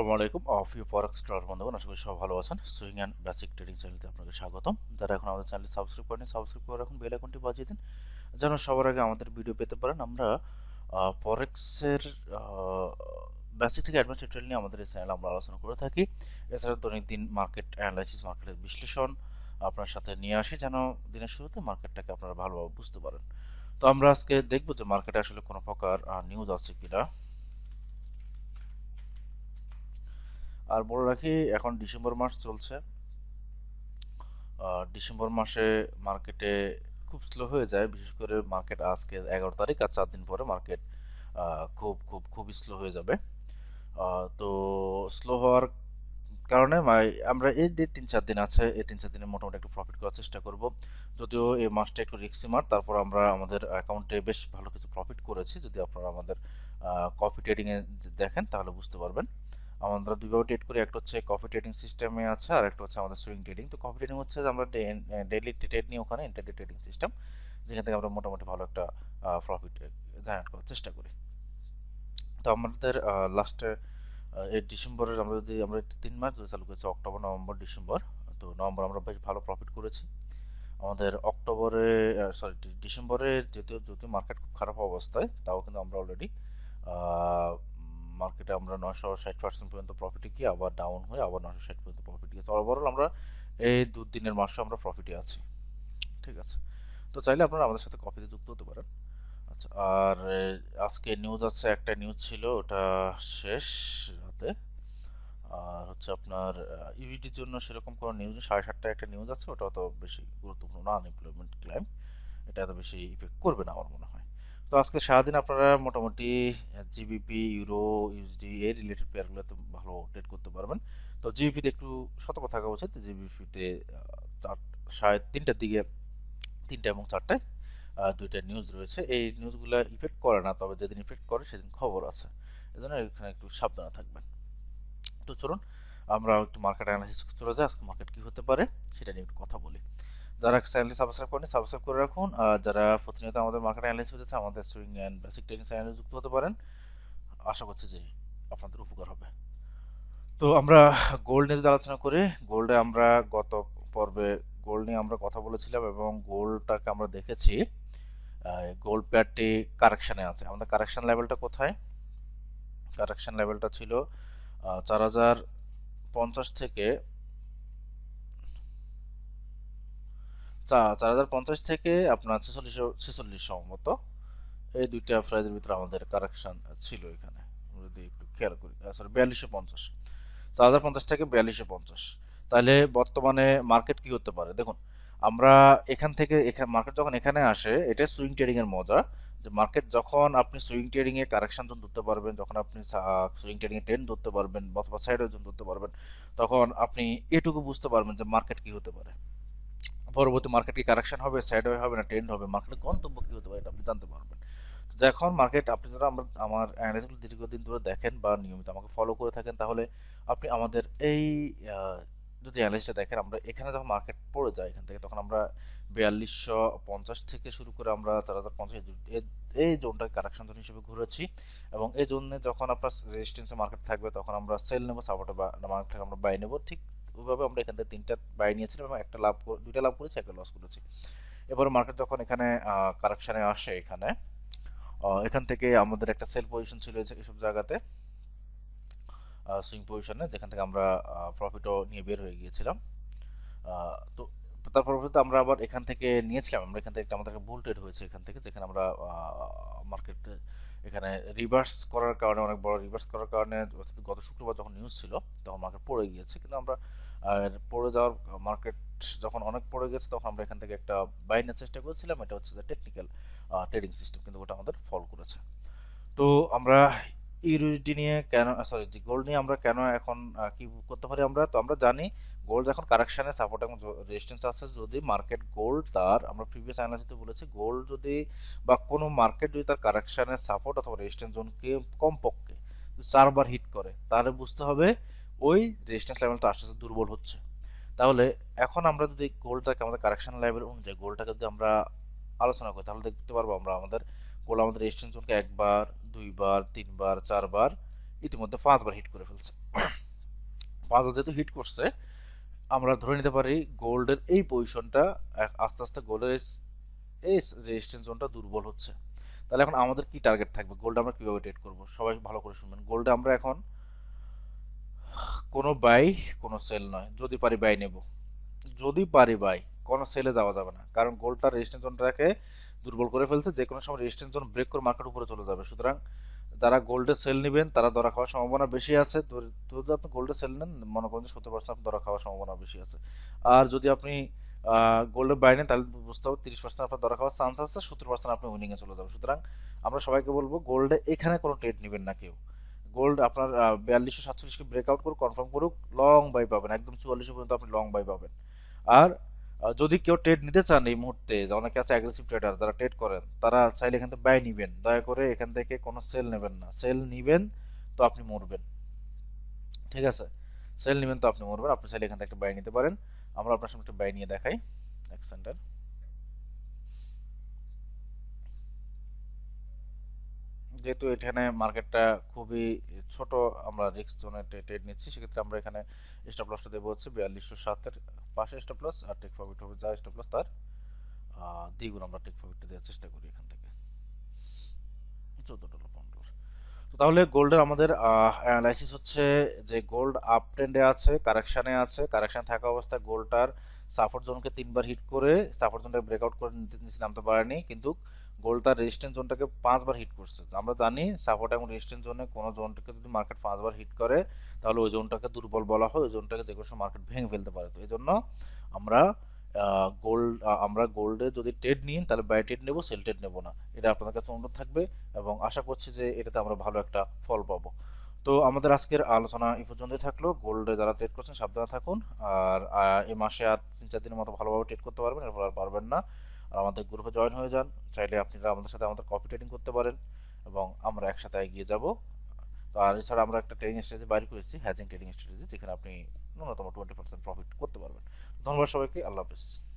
আসসালামু আলাইকুম। You forex star বন্ধুগণ, আশা করি সব ভালো আছেন। সুইং অ্যান্ড বেসিক ট্রেডিং চ্যানেলতে আপনাকে স্বাগতম। যারা এখন আমাদের চ্যানেল সাবস্ক্রাইব করেন সাবস্ক্রাইব করে রাখুন, বেল আইকনটি বাজিয়ে দিন, যেন সবার আগে আমাদের ভিডিও পেতে পারেন। আমরা ফরেক্সের বেসিক থেকে অ্যাডভান্স ট্রেড নিয়ে আমাদের এই চ্যানেলে আমরা আলোচনা করে থাকি। এছাড়া দৈনন্দিন মার্কেট অ্যানালাইসিস, মার্কেটের বিশ্লেষণ আপনার সাথে নিয়ে আসি, যেন দিনের শুরুতে মার্কেটটাকে আপনারা ভালোভাবে বুঝতে পারেন। তো আমরা আজকে দেখব যে মার্কেটে আসলে কোনো প্রকার নিউজ আছে কিনা। আর বলে রাখি, এখন ডিসেম্বর মাস চলছে। ডিসেম্বর মাসে মার্কেটে খুব স্লো হয়ে যায়, বিশেষ করে মার্কেট আজকে এগারো তারিখ আর চার দিন পরে মার্কেট খুব খুব খুব স্লো হয়ে যাবে। তো স্লো হওয়ার কারণে আমরা এই যে তিন চার দিন আছে, এই তিন চার দিনে মোটামুটি একটু প্রফিট করার চেষ্টা করব। যদিও এই মাসটা একটু রিক্সি মার তারপর আমরা আমাদের অ্যাকাউন্টে বেশ ভালো কিছু প্রফিট করেছি। যদি আপনারা আমাদের কপি ট্রেডিংয়ে দেখেন, তাহলে বুঝতে পারবেন। আমরা দুইভাবে ট্রেড করি, একটা হচ্ছে কফি ট্রেডিং সিস্টেমে আছে আর একটা হচ্ছে আমাদের সুইং ট্রেডিং তো কফি ট্রেডিং হচ্ছে আমরা ডেইলি ট্রেড নিয়ে ওখানে ইন্টারডে ট্রেডিং সিস্টেম যেখান থেকে আমরা মোটামুটি ভালো একটা প্রফিট জেনারেট করার চেষ্টা করি। তো আমাদের লাস্টে এই ডিসেম্বরের আমরা যদি, আমরা তিন মাস যদি চালু করেছি, অক্টোবর, নভেম্বর, ডিসেম্বর, তো নভেম্বর আমরা বেশ ভালো প্রফিট করেছি। আমাদের অক্টোবরে সরি ডিসেম্বরে যেহেতু যদি মার্কেট খুব খারাপ অবস্থায়, তাও কিন্তু আমরা অলরেডি মার্কেটে আমরা নশো ষাট পার্সেন্ট পর্যন্ত প্রফিটে গিয়ে আবার ডাউন হয়ে আবার নশো ষাট পর্যন্ত প্রফিট গিয়েছে। ওভারঅল আমরা এই দু দিনের মাসে আমরা প্রফিটে আছি। ঠিক আছে? তো চাইলে আপনারা আমাদের সাথে কফিতে যুক্ত হতে পারেন। আচ্ছা আর আজকে নিউজ আছে, একটা নিউজ ছিল, ওটা শেষ রাতে। আর হচ্ছে আপনার ইভিটির জন্য সেরকম কোনো নিউজ সাড়ে সাতটায় একটা নিউজ আছে, ওটা অত বেশি গুরুত্বপূর্ণ না আনএমপ্লয়মেন্ট ক্লাইম এটা এত বেশি ইফেক্ট করবে না আমার মনে হয়। তো আজকে সারাদিন আপনারা মোটামুটি জিবিপি ইউরো ইউএসডি এর রিলেটেড পেয়ারগুলোতে ভালো ট্রেড করতে পারবেন। তো জিবিপিতে একটু সতর্ক থাকা উচিত। জিবিপিতে চার, সাড়ে তিনটার দিকে, তিনটা এবং চারটায় দুইটা নিউজ রয়েছে। এই নিউজগুলো ইফেক্ট করে না, তবে যেদিন ইফেক্ট করে সেদিন খবর আছে। এজন্য এখানে একটু সাবধানে থাকবেন। তো চলুন, আমরা একটু মার্কেট অ্যানালাইসিস চলে যাই। আজকে মার্কেট কী হতে পারে, সেটা নিয়ে একটু কথা বলি। যারা চ্যানেলটি সাবস্ক্রাইব করেন সাবস্ক্রাইব করে রাখুন। আর যারা প্রতিনিয়ত আমাদের মার্কেট অ্যানালাইসিস হতেছে আমাদের সুইং অ্যান্ড বেসিক ট্রেনিং চ্যানেলে যুক্ত হতে পারেন। আশা করছি যে আপনাদের উপকার হবে। তো আমরা গোল্ড নিয়ে যদি আলোচনা করি গোল্ডে আমরা গত পর্বে গোল্ড নিয়ে আমরা কথা বলেছিলাম এবং গোল্ডটাকে আমরা দেখেছি গোল্ড পেয়ারটি কারেকশানে আছে। আমাদের কারেকশান লেভেলটা কোথায়? কারেকশান লেভেলটা ছিল চার হাজার পঞ্চাশ থেকে চার হাজার পঞ্চাশ থেকে আপনার ছেচল্লিশশো ছেচল্লিশ সম্ভবত। এই দুইটা প্রাইজের ভিতরে আমাদের কারেকশন ছিল এখানে। যদি একটু খেয়াল করি। সরি বিয়াল্লিশশো পঞ্চাশ। চার হাজার পঞ্চাশ থেকে বিয়াল্লিশশো পঞ্চাশ। তাহলে বর্তমানে মার্কেট কি হতে পারে? দেখুন, আমরা এখান থেকে এখানে মার্কেট যখন এখানে আসে, এটা সুইং ট্রেডিং এর মজা। যে মার্কেট যখন আপনি সুইং ট্রেডিং এ কারেকশন জোন ধরতে পারবেন, যখন আপনি সুইং ট্রেডিং এ ট্রেন ধরতে পারবেন, অথবা সাইড জোন ধরতে পারবেন, তখন আপনি এটুকু বুঝতে পারবেন যে মার্কেট কি হতে পারে। পরবর্তী মার্কেট কি কারেকশন হবে সাইড হবে না ট্রেন্ড হবে? মার্কেটের গন্তব্য কী হতে পারে এটা আপনি জানতে পারবেন। তো যখন মার্কেট আপনি যারা আমরা, আমার অ্যানালাইসিসগুলো দীর্ঘদিন ধরে দেখেন বা নিয়মিত আমাকে ফলো করে থাকেন, তাহলে আপনি আমাদের এই যদি অ্যানালাইসিসটা দেখেন, আমরা এখানে যখন মার্কেট পড়ে যায় এখান থেকে, তখন আমরা বিয়াল্লিশশো পঞ্চাশ থেকে শুরু করে আমরা চার হাজার পঞ্চাশ এই জোনটাকে কারেকশন জোন হিসেবে ঘুরেছি। এবং এই জোনে যখন আপনার রেজিস্ট্যান্সে মার্কেট থাকবে, তখন আমরা সেল নেব সাপোর্টে বা মার্কেট থেকে আমরা বাই নেব, ঠিক ওইভাবে আমরা এখান থেকে তিনটা বাই নিয়েছিলাম এবং একটা লাভ দুইটা লাভ করেছি, একটা লস করেছি। এবারে মার্কেট যখন এখানে কারেকশানে আসে এখানে এখান থেকে আমাদের একটা সেল পজিশন ছিল এসব জায়গাতে সুইং পজিশনে যেখান থেকে আমরা প্রফিটও নিয়ে বের হয়ে গিয়েছিলাম। তো তার পরবর্তীতে আমরা আবার এখান থেকে নিয়েছিলাম। আমরা এখান থেকে আমাদের ভুল ট্রেড হয়েছে এখান থেকে, যেখানে আমরা মার্কেটে এখানে রিভার্স করার কারণে, অনেক বড় রিভার্স করার কারণে গত শুক্রবার যখন নিউজ ছিল, তখন মার্কেট পড়ে গিয়েছে। কিন্তু আমরা পড়ে যাওয়ার মার্কেট যখন অনেক পড়ে গেছে, তখন আমরা এখান থেকে একটা বাই নেওয়ার চেষ্টা করেছিলাম। এটা হচ্ছে যে টেকনিক্যাল ট্রেডিং সিস্টেম কিন্তু ওটা আমাদের ফল করেছে। তো আমরা ইউরোডি নিয়ে কেন সরি গোল্ড নিয়ে আমরা কেন এখন কি করতে পারি আমরা? তো আমরা জানি গোল্ড এখন কারেকশানে সাপোর্ট এবং রেজিস্ট্যান্স আছে। যদি মার্কেট গোল্ড তার, আমরা প্রিভিয়াস অ্যানালাইসিসে বলেছি গোল্ড যদি বা কোনো মার্কেট যদি তার কারেকশানের সাপোর্ট অথবা রেজিস্ট্যান্স জোনকে কমপক্ষে চারবার হিট করে, তাহলে বুঝতে হবে ওই রেজিস্ট্যান্স লেভেলটা আস্তে আস্তে দুর্বল হচ্ছে। তাহলে এখন আমরা যদি গোল্ডটাকে আমাদের কারেকশন লেভেল অনুযায়ী গোল্ডটাকে যদি আমরা আলোচনা করি, তাহলে দেখতে পারব আমরা আমাদের গোল্ড আমাদের রেজিস্ট্যান্স জোনকে একবার, দুইবার, তিনবার, চারবার ইতিমধ্যে পাঁচবার হিট করে ফেলছে। পাঁচবার যেহেতু হিট করছে আমরা ধরে নিতে পারি গোল্ডের এই পজিশনটা আস্তে আস্তে গোল্ডের এই রেজিস্ট্যান্স জোনটা দুর্বল হচ্ছে। তাহলে এখন আমাদের কি টার্গেট থাকবে? গোল্ড আমরা কীভাবে ট্রেড করব? সবাই ভালো করে শুনবেন। গোল্ডে আমরা এখন কোনো বাই কোনো সেল নয়। যদি পারি বাই নেব। যদি পারি বাই কোনো সেলে যাওয়া যাবে না। কারণ গোল্ডটা রেজিস্ট্যান্স জোনটাকে দুর্বল করে ফেলছে। যে কোনো সময় রেজিস্ট্যান্স জোন ব্রেক করে মার্কেট উপরে চলে যাবে। সুতরাং যারা গোল্ডে সেল নেবেন, তারা ধরা খাওয়ার সম্ভাবনা বেশি আছে। যদি আপনি গোল্ডে সেল নেন, মনে করেন যে সত্তর পার্সেন্ট ধরা খাওয়ার সম্ভাবনা বেশি আছে। আর যদি আপনি গোল্ডে বাই নেন, তাহলে বুঝতে হবে তিরিশ পার্সেন্ট আপনার ধরা খাওয়ার চান্স আছে, সত্তর পার্সেন্ট আপনি উইনিংয়ে চলে যাবেন। সুতরাং আমরা সবাইকে বলব গোল্ডে এখানে কোনো ট্রেড নেবেন না কেউ। গোল্ড আপনার বিয়াল্লিশশো সাতচল্লিশকে ব্রেকআউট করুক কনফার্ম করুক লং বাই পাবেন। একদম চুয়াল্লিশশো পর্যন্ত আপনি লং বাই পাবেন। আর যদি কেউ ট্রেড নিতে চান এই মুহূর্তে, অনেকে আছে অ্যাগ্রেসিভ ট্রেডার যারা ট্রেড করেন, তারা চাইলে এখান থেকে ব্যয় নেবেন। দয়া করে এখান থেকে কোনো সেল নেবেন না। সেল নেবেন তো আপনি মরবেন। ঠিক আছে? সেল নেবেন তো আপনি মরবেন। আপনি চাইলে এখান থেকে একটা ব্যয় নিতে পারেন। আমরা আপনার সামনে একটা ব্যয় নিয়ে দেখাই। এক সেন্টার যেহেতু এখানে মার্কেটটা খুবই ছোট, আমরা রিক্স জোনে ট্রেড নিচ্ছি, সেক্ষেত্রে আমরা এখানে স্টপ লসটা দেবো হচ্ছে বিয়াল্লিশশো সাতের পাশে স্টপ লস আর টেক প্রফিট হবে যা স্টপ লস তার দ্বিগুণ আমরা টেক প্রফিটটা দেওয়ার চেষ্টা করি এখান থেকে। চোদ্দ ডলার পনেরো। তো তাহলে গোল্ডের আমাদের অ্যানালাইসিস হচ্ছে যে গোল্ড আপ ট্রেন্ডে আছে কারেকশানে আছে কারেকশান থাকা অবস্থায় গোল্ডটার সাপোর্ট জোনকে তিনবার হিট করে সাপোর্ট জোনটাকে ব্রেকআউট করে নিচে নামতে পারেনি, কিন্তু তার রেজিস্ট্যান্স জোনটাকে পাঁচবার হিট করছে। আমরা জানি সাপোর্ট এবং রেজিস্ট্যান্স জোনে কোনো জোনটাকে যদি মার্কেট পাঁচবার হিট করে, তাহলে ওই জোনটাকে দুর্বল বলা হয়, ওই জোনটাকে যে কোনো মার্কেট ভেঙে ফেলতে পারে। তো এই জন্য আমরা গোল্ড আমরা গোল্ডে যদি ট্রেড নিই, তাহলে বাই ট্রেড নেব সেল ট্রেড নেব না। এটা আপনাদের কাছে অনুরোধ থাকবে এবং আশা করছি যে এটাতে আমরা ভালো একটা ফল পাবো। তো আমাদের আজকের আলোচনা এই পর্যন্তই থাকল। গোল্ডে যারা ট্রেড করছেন, সাবধানে থাকুন। আর এই মাসে আর তিন চার দিনের মতো ভালোভাবে ট্রেড করতে পারবেন, এরপর আর পারবেন না। আর আমাদের গ্রুপে জয়েন হয়ে যান। চাইলে আপনারা আমাদের সাথে আমাদের কপি ট্রেডিং করতে পারেন এবং আমরা একসাথে এগিয়ে যাব। তো আর এছাড়া আমরা একটা ট্রেডিং স্ট্র্যাটেজি বাইর করেছি হ্যাজিং ট্রেডিং স্ট্র্যাটেজি যেখানে আপনি ন্যূনতম টোয়েন্টি পার্সেন্ট প্রফিট করতে পারবেন। ধন্যবাদ সবাইকে, আল্লাহ হাফিজ।